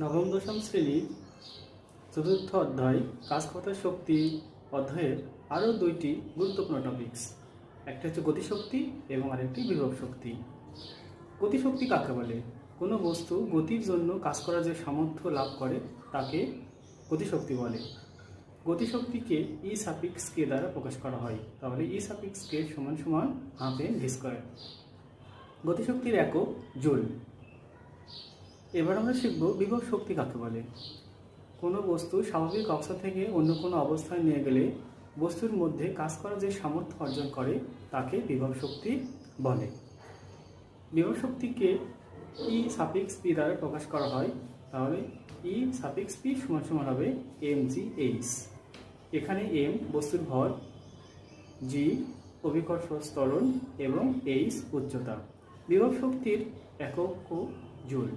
নবম দশম শ্রেণির চতুর্থ অধ্যায় কাজকর্তার শক্তি অধ্যায়ের আরও দুইটি গুরুত্বপূর্ণ টপিকস একটা হচ্ছে গতিশক্তি এবং আরেকটি বিভব শক্তি। গতিশক্তি কাকে বলে? কোনো বস্তু গতির জন্য কাজ করার যে সামর্থ্য লাভ করে, তাকে গতিশক্তি বলে। গতিশক্তিকে ই সাপিক্স কে দ্বারা প্রকাশ করা হয়। তাহলে ই সাপিক্স কে সমান সমান হাফ এন ভি স্কয়ার গতিশক্তির একক জুল। এবার আমরা শিখব বিভব শক্তি কাকে বলে। কোনো বস্তু স্বাভাবিক অবস্থা থেকে অন্য কোনো অবস্থায় নিয়ে গেলে বস্তুর মধ্যে কাজ করার যে সামর্থ্য অর্জন করে, তাকে বিভব শক্তি বলে। বিভব শক্তিকে ই সাপিক্স পি দ্বারা প্রকাশ করা হয়, তাহলে ই সাপিক্স পি সমান সমান হবে এম জি এইচ এখানে এম বস্তুর ভর জি অভিকর্ষ স্তরণ এবং এইচ উচ্চতা। বিভব শক্তির একক জুল